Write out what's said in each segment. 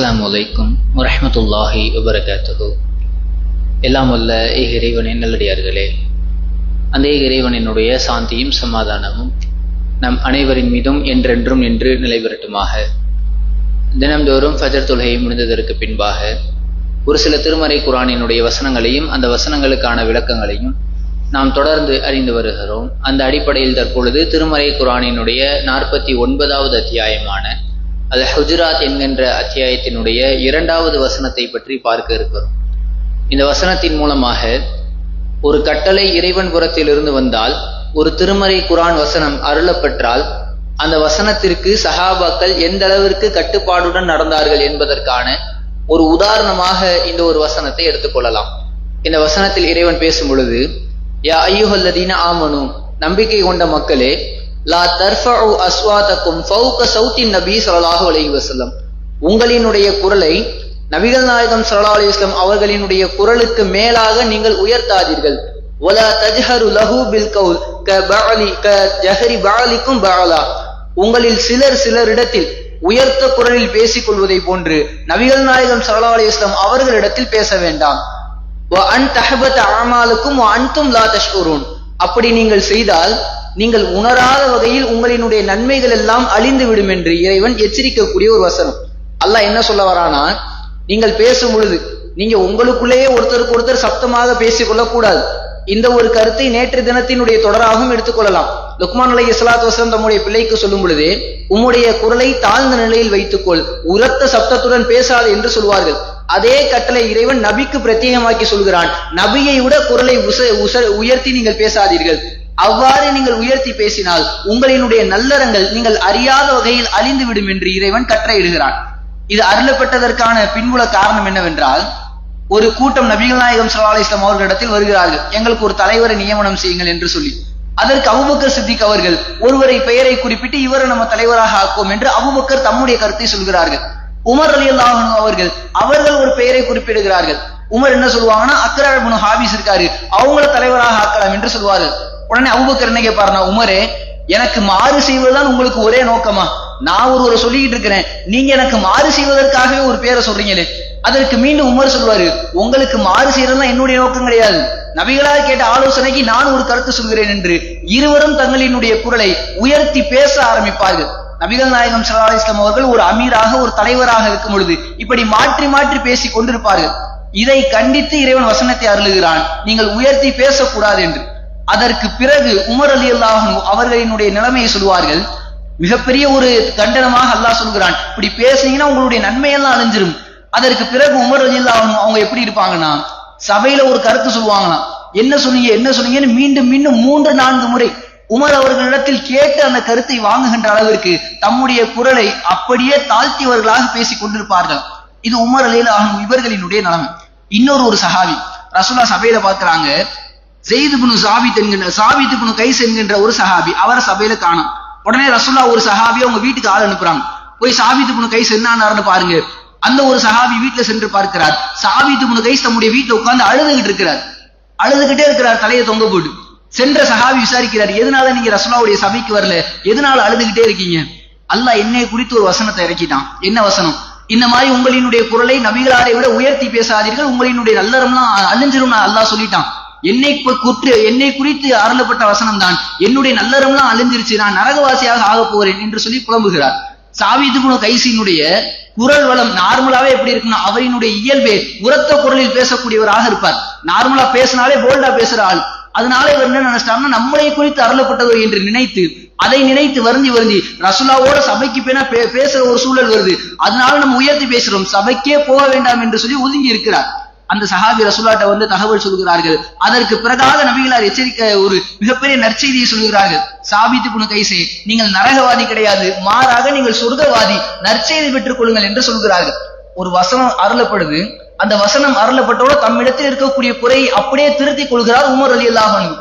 அஸ்லாம் வலைக்கும் வரமத்துல்லாஹி வபரகாத்துஹு எல்லாம் வல்ல ஏக இறைவனின் நல்லடியார்களே அந்த ஏக இறைவனினுடைய சாந்தியும் சமாதானமும் நம் அனைவரின் மீதும் என்றென்றும் நின்று நிலைபெறட்டுமாக. தினம்தோறும் ஃபஜர் தொழுகை முடிந்ததற்கு பின்பாக ஒரு சில திருமறை குரானினுடைய வசனங்களையும் அந்த வசனங்களுக்கான விளக்கங்களையும் நாம் தொடர்ந்து அறிந்து வருகிறோம். அந்த அடிப்படையில் தற்பொழுது திருமறை குரானினுடைய நாற்பத்தி ஒன்பதாவது அத்தியாயமான அது ஹுஜராத் என்கின்ற அத்தியாயத்தினுடைய இரண்டாவது வசனத்தை பற்றி பார்க்க இருக்கிறோம். இந்த வசனத்தின் மூலமாக ஒரு கட்டளை இறைவன் புறத்திலிருந்து வந்தால் ஒரு திருமறை குரான் வசனம் அருளப்பெற்றால் அந்த வசனத்திற்கு சஹாபாக்கள் எந்த அளவிற்கு கட்டுப்பாடுடன் நடந்தார்கள் என்பதற்கான ஒரு உதாரணமாக இந்த ஒரு வசனத்தை எடுத்துக்கொள்ளலாம் இந்த வசனத்தில் இறைவன் பேசும் பொழுது யா ஐயுஹல்லதீன ஆமனு நம்பிக்கை கொண்ட மக்களே லா தர்ஃபு அஸ்வாதக்கும் ஃபவுக சவுத்தின் நபி ஸல்லல்லாஹு அலஹி வஸல்லம். உங்களினுடைய குரலை நபிகள் நாயகம் சல்லா அலி இஸ்லாம் அவர்களினுடைய குரலுக்கு மேலாக நீங்கள் உயர்த்தாதீர்கள். ஒலா தஜ்ஹரு லஹு பில் கவுல் க பாலி க ஜஹரி பாலிக்கும் பாலா உங்களில் சிலர் சிலரிடத்தில் உயர்த்த குரலில் பேசிக் கொள்வதை போன்று நபிகள் நாயகம் சல்லா அலி இஸ்லாம் அவர்களிடத்தில் பேச வேண்டாம். அன் தஹபத் அமாலுக்கும் அன்தும் லா தஷ்குரூன். அப்படி நீங்கள் செய்தால் நீங்கள் உணராத வகையில் உங்களினுடைய நன்மைகள் எல்லாம் அழிந்து விடும் என்று இறைவன் எச்சரிக்கக்கூடிய ஒரு வசனம். அல்லாஹ் என்ன சொல்ல வரானா நீங்கள் பேசும் பொழுது நீங்க உங்களுக்குள்ளேயே ஒருத்தருக்கு ஒருத்தர் சப்தமாக பேசிக்கொள்ள கொள்ளக்கூடாது. இந்த ஒரு கருத்தை நேற்று தினத்தினுடைய தொடராகவும் எடுத்துக்கொள்ளலாம் லுக்மான் அலை இஸ்லாத் வசன் தம்முடைய பிள்ளைக்கு சொல்லும் பொழுது உம்முடைய குரலை தாழ்ந்த நிலையில் வைத்துக்கொள். உரத்த சப்தத்துடன் பேசாது என்று சொல்வார்கள். அதே கட்டளை இறைவன் நபிக்கு பிரத்யேகமாக்கி சொல்கிறான். நபியை விட குரலை உச உச உயர்த்தி நீங்கள் பேசாதீர்கள். அவ்வாறு நீங்கள் உயர்த்தி பேசினால் உங்களினுடைய நல்லறங்கள் நீங்கள் அறியாத வகையில் அழிந்து விடும் என்று இறைவன் கற்றையிடுகிறான் இது அருளப்பட்டதற்கான பின்புல காரணம் என்னவென்றால் ஒரு கூட்டம் நபிகள் நாயகம் சல்லா இஸ்லாம் அவர்களிடத்தில் வருகிறார்கள். எங்களுக்கு ஒரு தலைவரை நியமனம் செய்யுங்கள் என்று சொல்லி. அதற்கு அபுபக்கர் சித்திக் அவர்கள் ஒருவரை பெயரை குறிப்பிட்டு இவரை நம்ம தலைவராக ஆக்குவோம் என்று அபுபக்கர் தம்முடைய கருத்தை சொல்கிறார்கள். உமர் அலி அல்லாஹனு அவர்கள் அவர்கள் ஒரு பெயரை குறிப்பிடுகிறார்கள். உமர் என்ன சொல்லுவாங்கன்னா அக்ரா ஹாபிஸ் இருக்காரு அவங்கள தலைவராக ஆக்கலாம் என்று சொல்வார்கள். உடனே அபுபக்கர் என்ன கேட்பாருனா உமரே எனக்கு மாறு செய்வதுதான் உங்களுக்கு ஒரே நோக்கமா? நான் ஒருவரை சொல்லிக்கிட்டு இருக்கிறேன். நீங்க எனக்கு மாறு செய்வதற்காகவே ஒரு பேரை சொல்றீங்களே அதற்கு மீண்டும் உமர் சொல்வாரு உங்களுக்கு மாறு செய்யறதுலாம் என்னுடைய நோக்கம் கிடையாது. நபிகளாக கேட்ட ஆலோசனைக்கு நான் ஒரு கருத்து சொல்கிறேன் என்று இருவரும் தங்களினுடைய குரலை உயர்த்தி பேச ஆரம்பிப்பார்கள். நபிகள் நாயகம் சல்லா இஸ்லாம் அவர்கள் ஒரு அமீராக ஒரு தலைவராக இருக்கும் பொழுது இப்படி மாற்றி மாற்றி பேசி கொண்டிருப்பார்கள். இதை கண்டித்து இறைவன் வசனத்தை அருளுகிறான். நீங்கள் உயர்த்தி பேசக்கூடாது என்று. அதற்கு பிறகு உமர் அலி அல்லாஹன் அவர்களினுடைய நிலைமையை சொல்வார்கள் மிகப்பெரிய ஒரு கண்டனமாக அல்லாஹ் சொல்கிறான். இப்படி பேசுனீங்கன்னா உங்களுடைய நன்மையெல்லாம் அழிஞ்சிரும். அதற்கு பிறகு உமர் அலி அல்லாஹும் அவங்க எப்படி இருப்பாங்கன்னா சபையில ஒரு கருத்து சொல்லுவாங்களாம். என்ன சொன்னீங்க என்ன சொன்னீங்கன்னு மீண்டும் மீண்டும் மூன்று நான்கு முறை உமர் அவர்களிடத்தில் கேட்டு அந்த கருத்தை வாங்குகின்ற அளவிற்கு தம்முடைய குரலை அப்படியே தாழ்த்தியவர்களாக பேசிக் கொண்டிருப்பார்கள். இது உமர் அலில் ஆகும் இவர்களினுடைய நிலைமை. இன்னொரு ஒரு சஹாவி ரசூலா சபையில பாக்குறாங்க ஜெயிது புனு சாபித் என்கின்ற சாபித்து புனு கைஸ் என்கின்ற ஒரு சஹாபி அவரை சபையில காணும். உடனே ரசுல்லா ஒரு சஹாபியை அவங்க வீட்டுக்கு ஆள் அனுப்புறாங்க. போய் சாபித்து புனு கைஸ் என்ன பாருங்க. அந்த ஒரு சஹாபி வீட்டுல சென்று பார்க்கிறார். சாபித்து புனு கைஸ் தம்முடைய வீட்டுல உட்கார்ந்து அழுதுகிட்டு இருக்கிறார். அழுதுகிட்டே இருக்கிறார் தலையை தொங்க போட்டு. சென்ற சஹாபி விசாரிக்கிறார் எதனால நீங்க ரசுல்லாவுடைய சபைக்கு வரல? எதனால அழுதுகிட்டே இருக்கீங்க? அல்லாஹ் என்னை குறித்து ஒரு வசனத்தை இறக்கிட்டான். என்ன வசனம்? இந்த மாதிரி உங்களினுடைய குரலை நபிகளாரை விட உயர்த்தி பேசாதீர்கள். உங்களினுடைய நல்லறம்லாம் அழிஞ்சிரும் அல்லாஹ் சொல்லிட்டான். என்னை குற்று என்னை குறித்து அருளப்பட்ட வசனம் தான் என்னுடைய நல்லறம்லாம் அழிஞ்சிருச்சு நான் நரகவாசியாக ஆக போகிறேன் என்று சொல்லி புலம்புகிறார். சாவிதுகுண கைசியினுடைய குரல் வளம் நார்மலாவே எப்படி இருக்குன்னா அவரினுடைய இயல்பே உரத்த குரலில் பேசக்கூடியவராக இருப்பார். நார்மலா பேசினாலே போல்டா பேசுற ஆள். அதனால இவர் என்ன நினைச்சிட்டாங்கன்னா நம்மளை குறித்து அருளப்பட்டவர் என்று நினைத்து அதை நினைத்து வருந்தி வருந்தி ரசுல்லாவோட சபைக்கு பேனா பேசுற ஒரு சூழல் வருது. அதனால நம்ம உயர்த்தி பேசுறோம். சபைக்கே போக வேண்டாம் என்று சொல்லி ஒதுங்கி இருக்கிறார். அந்த சஹாபி ரசூலாட்ட வந்து தகவல் சொல்கிறார்கள். அதற்கு பிறகாக நபிகளார் எச்சரிக்கை ஒரு மிகப்பெரிய நற்செய்தியை சொல்கிறார்கள். சாபித்து புனு கைசே நீங்கள் நரகவாதி கிடையாது. மாறாக நீங்கள் சொர்க்கவாதி. நற்செய்தி பெற்றுக் கொள்ளுங்கள் என்று சொல்கிறார்கள். ஒரு வசனம் அருளப்படுது. அந்த வசனம் அருளப்பட்டோட தம்மிடத்தில் இருக்கக்கூடிய குறையை அப்படியே திருத்திக் கொள்கிறார் உமர் அலி அல்லாஹனு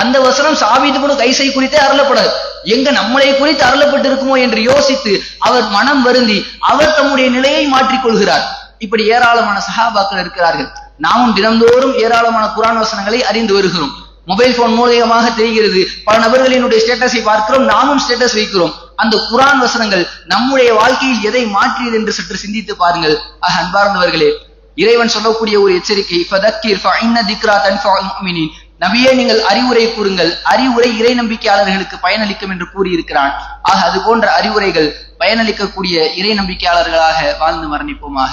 அந்த வசனம் சாபித்து புனு கைசை குறித்தே அருளப்படாது. எங்க நம்மளை குறித்து அருளப்பட்டு இருக்குமோ என்று யோசித்து அவர் மனம் வருந்தி அவர் தம்முடைய நிலையை மாற்றிக் கொள்கிறார். இப்படி ஏராளமான சஹாபாக்கள் இருக்கிறார்கள். நாமும் தினந்தோறும் ஏராளமான குரான் வசனங்களை அறிந்து வருகிறோம். மொபைல் போன் மூலியமாக தெரிகிறது. பல நபர்களினுடைய ஸ்டேட்டஸை பார்க்கிறோம். நாமும் ஸ்டேட்டஸ் வைக்கிறோம். அந்த குரான் வசனங்கள் நம்முடைய வாழ்க்கையில் எதை மாற்றியது என்று சற்று சிந்தித்து பாருங்கள். ஆக அன்பார்ந்தவர்களே இறைவன் சொல்லக்கூடிய ஒரு எச்சரிக்கை நபியே நீங்கள் அறிவுரை கூறுங்கள். அறிவுரை இறை நம்பிக்கையாளர்களுக்கு பயனளிக்கும் என்று கூறியிருக்கிறான். ஆக அது போன்ற அறிவுரைகள் பயனளிக்கக்கூடிய இறை நம்பிக்கையாளர்களாக வாழ்ந்து மரணிப்போமாக.